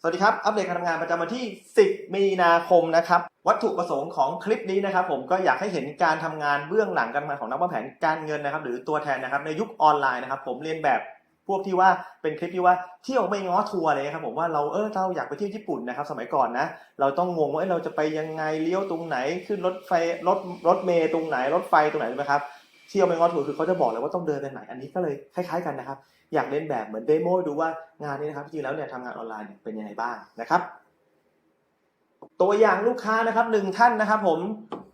สวัสดีครับ อัปเดตการทำงานประจำวันที่ 10 มีนาคมนะครับ วัตถุประสงค์ของคลิปนี้นะครับ ผมก็อยากให้เห็นการทำงานเบื้องหลังการทำงานของนักวางแผนการเงินนะครับ หรือตัวแทนนะครับในยุคออนไลน์นะครับ ผมเรียนแบบพวกที่ว่าเป็นคลิปที่ว่าเที่ยวไม่ง้อทัวร์เลยครับผมว่าเราเออเราอยากไปเที่ยวญี่ปุ่นนะครับ สมัยก่อนนะเราต้องงงว่าเอ้ยเราจะไปยังไงเลี้ยวตรงไหนขึ้นรถไฟรถรถเมย์ตรงไหนรถไฟตรงไหนรู้ไหมครับ ที่เอาไปงอทัวร์คือเขาจะบอกเลยว่าต้องเดินไปไหนอันนี้ก็เลยคล้ายๆกันนะครับ อยากเล่นแบบเหมือนเดโมดูว่างานนี้นะครับจริงๆแล้วเนี่ยทำงานออนไลน์เป็นยังไงบ้างนะครับ ตัวอย่างลูกค้านะครับหนึ่งท่านนะครับ ผม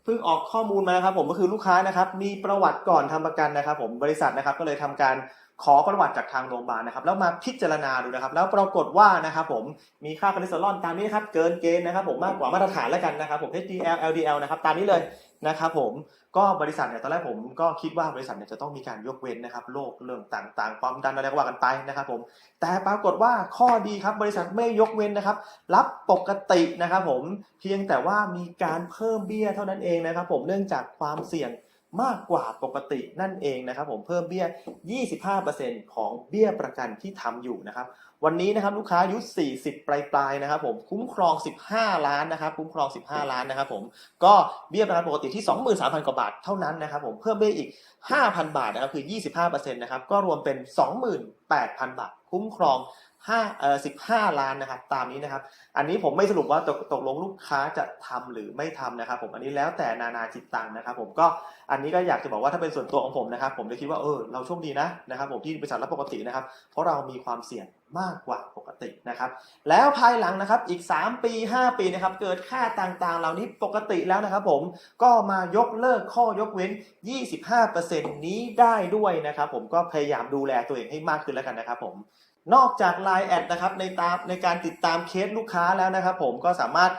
เพิ่งออกข้อมูลมาครับผมก็คือลูกค้านะครับ มีประวัติก่อนทำประกันนะครับ ผมบริษัทนะครับก็เลยทำการ ขอประวัติจากทางโรงพยาบาลนะครับแล้วมาพิจารณาดูนะครับ แล้วปรากฏว่านะครับผมมีค่าคอเลสเตอรอลตามนี้นะครับเกินเกณฑ์นะครับผมมากกว่ามาตรฐานแล้วกันนะครับผม HDL LDL นะครับตามนี้เลยนะครับผมก็บริษัทเนี่ยตอนแรกผมก็คิดว่าบริษัทเนี่ยจะต้องมีการยกเว้นนะครับโรคเรื่องต่างๆ ความดันอะไรก็ว่ากันไปนะครับผมแต่ปรากฏว่าข้อดีครับบริษัทไม่ยกเว้นนะครับ รับปกตินะครับผมเพียงแต่ว่ามีการเพิ่มเบี้ยเท่านั้นเองนะครับ ผมเนื่องจากความเสี่ยง มากกว่าปกตินั่นเองนะครับ ผมเพิ่มเบี้ย 25%ของเบี้ยประกันที่ทำอยู่นะครับ วันนี้นะครับลูกค้าอายุ 40ปลายปลายๆนะครับ ผมคุ้มครอง 15 ล้านนะครับ คุ้มครอง 15 ล้านนะครับ ผมก็เบี้ยประกันปกติที่ 23,000 กว่าบาทเท่านั้นนะครับ ผมเพิ่มเบี้ยอีก 5,000 บาทนะครับคือ 25%นะครับก็รวมเป็น 28,000 บาท คุ้มครอง 5เอ่อ15ล้านนะครับตามนี้นะครับ อันนี้ผมไม่สรุปว่าตกตกลงลูกค้าจะทำหรือไม่ทำนะครับ ผมอันนี้แล้วแต่นานาจิตตังนะครับ ผมก็อันนี้ก็อยากจะบอกว่าถ้าเป็นส่วนตัวของผมนะครับ ผมเลยคิดว่าเออเราโชคดีนะนะครับ ผมที่บริษัทรับปกตินะครับ เพราะเรามีความเสี่ยงมากกว่าปกตินะครับ แล้วภายหลังนะครับอีก 3 ปี 5 ปีนะครับเกิดค่าต่างๆ เหล่านี้ปกติแล้วนะครับ ผมก็มายกเลิกข้อยกเว้น 25%นี้ได้ด้วยนะครับ ผมก็พยายามดูแลตัวเองให้มากขึ้นแล้วกันนะครับ ผม นอกจาก Line แอดนะครับในตามในการติดตามเคสลูกค้าแล้วนะครับ ผมก็สามารถ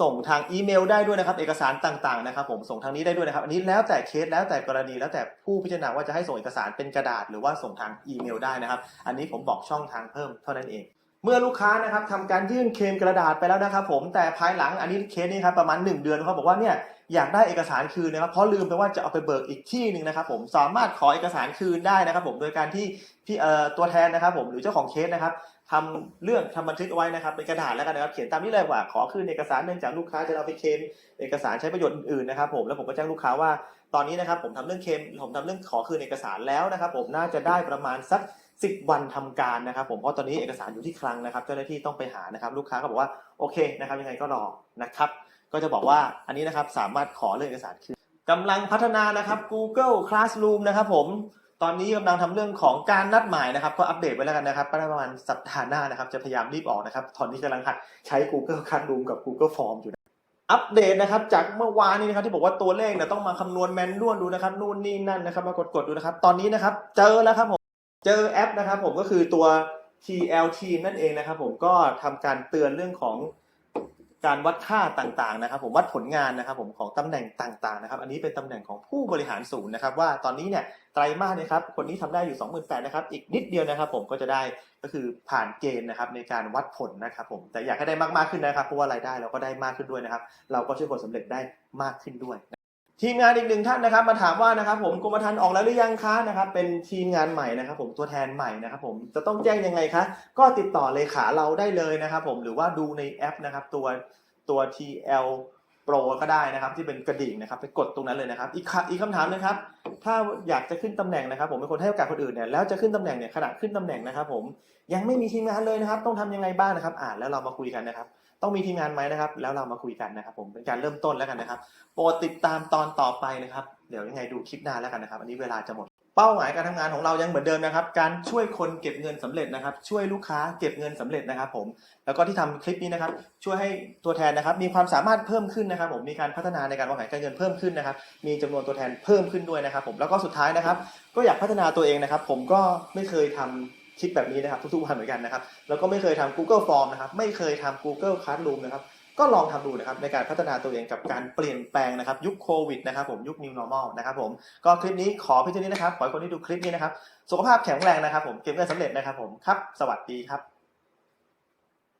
ส่งทางอีเมลได้ด้วยนะครับ เอกสารต่างๆนะครับ ผมส่งทางนี้ได้ด้วยนะครับ อันนี้แล้วแต่เคสแล้วแต่กรณีแล้วแต่ผู้พิจารณาว่าจะให้ส่งเอกสารเป็นกระดาษ หรือว่าส่งทางอีเมลได้นะครับ อันนี้ผมบอกช่องทางเพิ่มเท่านั้นเอง เมื่อลูกค้านะครับทำการยื่นเคลมกระดาษไปแล้วนะครับ ผมแต่ภายหลังอันนี้เคสนี้ครับประมาณ 1 เดือนเขาบอกว่าเนี่ยอยากได้เอกสารคืนนะครับเพราะลืมไปว่าจะเอาไปเบิกอีกที่หนึ่งนะครับ ผมสามารถขอเอกสารคืนได้นะครับ ผมโดยการที่พี่เอ่อตัวแทนนะครับ ผมหรือเจ้าของเคสนะครับทำเรื่องทำบันทึกเอาไว้นะครับเป็นกระดาษแล้วกันนะครับเขียนตามนี้เลยว่าขอคืนเอกสารเนื่องจากลูกค้าจะเอาไปเคลมเอกสารใช้ประโยชน์อื่นๆนะครับ ผมแล้วผมก็แจ้งลูกค้าว่าตอนนี้นะครับผมทำเรื่องเคลมผมทำเรื่องขอคืนเอกสารแล้วนะครับ ผมน่าจะได้ประมาณสัก 10 วันทำการนะครับผมเพราะตอนนี้เอกสารอยู่ที่คลังนะครับ เจ้าหน้าที่ต้องไปหานะครับลูกค้าก็บอกว่าโอเคนะครับยังไงก็รอนะครับ ก็จะบอกว่าอันนี้นะครับสามารถขอเรื่องเอกสารคืนกำลังพัฒนานะครับ Google Classroom นะครับผมตอนนี้กำลังทำเรื่องของการนัดหมายนะครับ ก็อัปเดตไว้แล้วกันนะครับประมาณสัปดาห์หน้านะครับ จะพยายามรีบออกนะครับ ตอนนี้กำลังหัดใช้ Google Classroom กับ Google Form อยู่นะอัปเดตนะครับจากเมื่อวานนี้นะครับที่บอกว่าตัวเลขเนี่ยต้องมาคำนวณแมนนวลดูนะครับนู่นนี่นั่นนะครับมากดๆดูนะครับ ตอนนี้นะครับ เจอแล้วครับผม เจอแอปนะครับผมก็คือตัว TLT นั่นเองนะครับผมก็ทำการเตือนเรื่องของการวัดค่าต่างๆนะครับ ผมวัดผลงานนะครับ ผมของตำแหน่งต่างๆนะครับ อันนี้เป็นตำแหน่งของผู้บริหารศูนย์นะครับ ว่าตอนนี้เนี่ยไตรมาสนี่ยครับคนนี้ทำได้อยู่ 28,000นะครับอีกนิดเดียวนะครับ ผมก็จะได้ก็คือผ่านเกณฑ์นะครับ ในการวัดผลนะครับ ผมแต่อยากให้ได้มากๆขึ้นนะครับเพราะว่ารายได้เราก็ได้มากขึ้นด้วยนะครับ เราก็ช่วยผลสำเร็จได้มากขึ้นด้วย ทีมงานอีกหนึ่งท่านนะครับ มาถามว่านะครับผมกรมธรรม์ออกแล้วหรือยังคะนะครับ เป็นทีมงานใหม่นะครับ ผมตัวแทนใหม่นะครับผมจะต้องแจ้งยังไงคะก็ติดต่อเลขาเราได้เลยนะครับ ผมหรือว่าดูในแอปนะครับ ตัวตัว TL Pro ก็ได้นะครับที่เป็นกระดิ่งนะครับไปกดตรงนั้นเลยนะครับ อีกอีกคำถามนะครับ ถ้าอยากจะขึ้นตำแหน่งนะครับ ผมเป็นคนให้โอกาสคนอื่นเนี่ยแล้วจะขึ้นตำแหน่งเนี่ยขณะขึ้นตำแหน่งนะครับ ผมยังไม่มีทีมงานเลยนะครับ ต้องทำยังไงบ้างนะครับ อ่านแล้วเรามาคุยกันนะครับ ต้องมีทีมงานไหมนะครับ แล้วเรามาคุยกันนะครับ ผมเป็นการเริ่มต้นแล้วกันนะครับ โปรดติดตามตอนต่อไปนะครับ เดี๋ยวยังไงดูคลิปหน้าแล้วกันนะครับ อันนี้เวลาจะหมด เป้าหมายการทำงานของเรายังเหมือนเดิมนะครับ การช่วยคนเก็บเงินสำเร็จนะครับ ช่วยลูกค้าเก็บเงินสำเร็จนะครับ ผม แล้วก็ที่ทำคลิปนี้นะครับ ช่วยให้ตัวแทนนะครับ มีความสามารถเพิ่มขึ้นนะครับ ผม มีการพัฒนาในการวางแผนการเงินเพิ่มขึ้นนะครับ มีจำนวนตัวแทนเพิ่มขึ้นด้วยนะครับ ผม แล้วก็สุดท้ายนะครับ ก็อยากพัฒนาตัวเองนะครับ ผมก็ไม่เคยทำคลิปแบบนี้นะครับทุกๆวันเหมือนกันนะครับ แล้วก็ไม่เคยทำ Google Form นะครับ ไม่เคยทำ Google Classroom นะครับ ก็ลองทำดูนะครับในการพัฒนาตัวเองกับการเปลี่ยนแปลงนะครับยุคโควิดนะครับผมยุค New Normal นะครับผมก็คลิปนี้ขอพิจารณานะครับขอให้คนที่ดูคลิปนี้นะครับสุขภาพแข็งแรงนะครับผมเก็บเงินสำเร็จนะครับผมครับ สวัสดีครับ